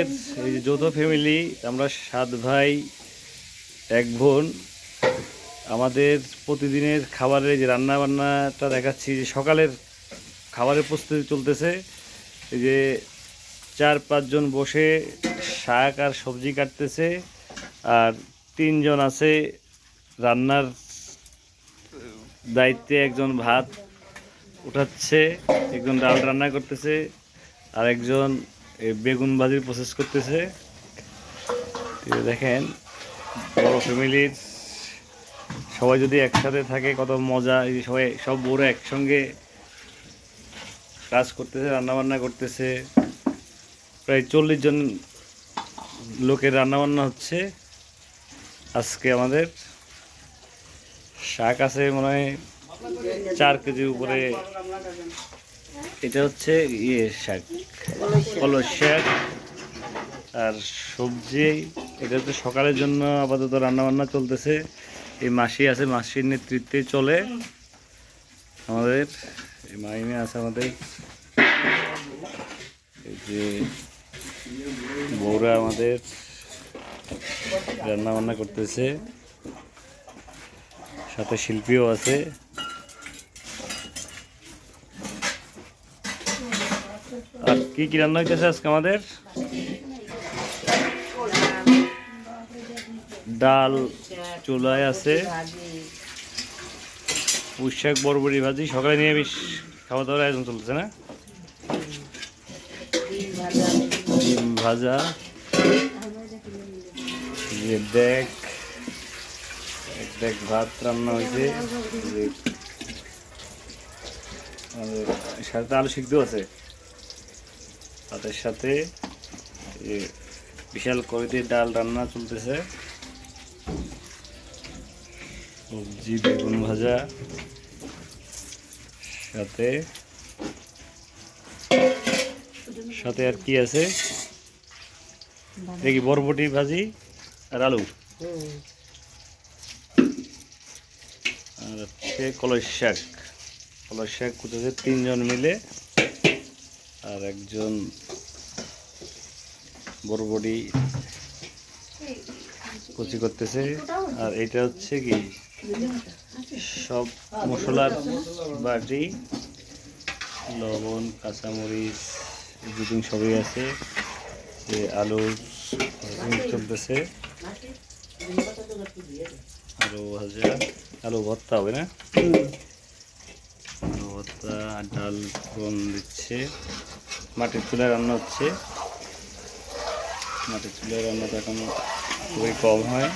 এই যৌথ ফ্যামিলি আমরা সাত ভাই, এক বোন, আমাদের প্রতিদিনের খাবারের যে রান্না বান্নাটা দেখাচ্ছি যে সকালের খাবারের প্রস্তুতি চলতেছে। এই যে চার পাঁচজন বসে শাক আর সবজি কাটতেছে, আর তিনজন আছে রান্নার দায়িত্বে একজন ভাত উঠাচ্ছে, একজন ডাল রান্না করতেছে, আর একজন বেগুন ভাজির প্রসেস করতেছে। দেখেন, বড় ফ্যামিলির সবাই যদি একসাথে থাকে, কত মজা, এই সবাই, সব বড় একসঙ্গে কাজ করতেছে, রান্নাবান্না করতেছে। প্রায় চল্লিশ জন লোকের রান্নাবান্না হচ্ছে আজকে আমাদের। শাক আছে মনে হয় চার কেজির উপরে। এটা হচ্ছে ইয়ে শাক, কলস শাক আর সবজি। এটা হচ্ছে সকালের জন্য আপাতত রান্না বান্না চলতেছে। এই মাসি আছে, মাসির নেতৃত্বে চলে। আমাদের, এই মাইনে আছে আমাদের। এই যে বউরা আমাদের রান্নাবান্না করতেছে। সাথে শিল্পীও আছে। আর কি কি রান্না হইতেছে আজকে আমাদের? ডাল চুলায় আছে। পুঁশাক বরবরি ভাজি, সকালে নিরামিষ খাওয়া দাওয়ার আয়োজন চলতেছে, না? ডিম ভাজা, যে দেখ দেখ ভাত রান্না হয়েছে সাথে আলু সিদ্ধ আছে। ভাতের সাথে বিশাল কড়িতে ডাল রান্না চলতেছে। সবজি, বেগুন ভাজা, সাথে সাথে আর কি আছে? দেখি বরবটি ভাজি আর আলু। আর হচ্ছে কলস শাক। কলস শাক কুটেছে তিনজন মিলে। আর একজন বরবটি কুচি করতেছে। আর এটা হচ্ছে কি? সব মশলার বাটি, লবণ, কাঁচামরিচ দুদিন সবই আছে। যে আলু চলতেছে। আলু ভাজা। আলু ভর্তা হবে না? আর ডাল, ফোড়ন দিচ্ছে। মাটির চুলায় রান্না হচ্ছে। মাটির চুলায় রান্নাটা এখন খুবই কম হয়।